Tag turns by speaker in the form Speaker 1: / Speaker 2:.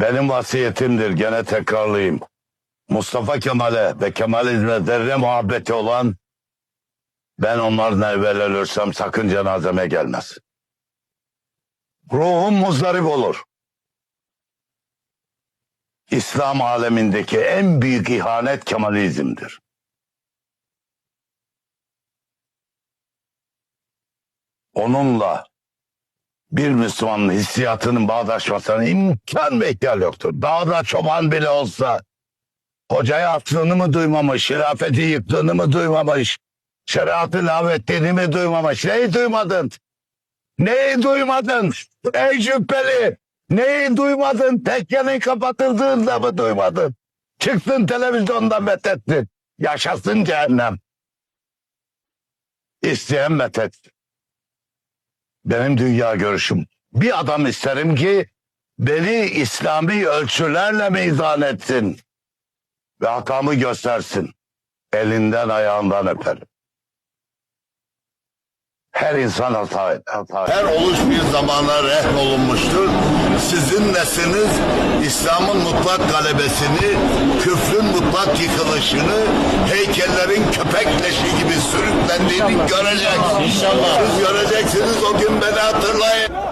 Speaker 1: Benim vasiyetimdir gene tekrarlayayım. Mustafa Kemal'e ve Kemalizme zerre muhabbeti olan ben onlardan evvel ölürsem sakın cenazeme gelmez. Ruhum muzdarip olur. İslam alemindeki en büyük ihanet Kemalizm'dir. Onunla bir Müslümanın hissiyatının bağdaşmasına imkan ve ihtimal yoktur. Dağda çoban bile olsa hocaya attığını mı duymamış, hilafeti yıktığını mı duymamış, şeriatı lağvettiğini mi duymamış? Neyi duymadın? Neyi duymadın? Ey cübbeli! Neyi duymadın? Tekkenin kapatıldığında mı duymadın? Çıktın televizyonda methettin. Yaşasın cehennem. İsteyen methet. Benim dünya görüşüm. Bir adam isterim ki beni İslami ölçülerle meydan etsin. Ve hatamı göstersin. Elinden ayağından öperim. Her insan hata, hata
Speaker 2: Her oluş bir zamana rehn olunmuştur. Sizin nesliniz İslam'ın mutlak galebesini, küfrün mutlak yıkılışını, heykellerin köpek leşi gibi sürüklendiğini görecek. İnşallah. Siz göreceksiniz o gün beni hatırlayın.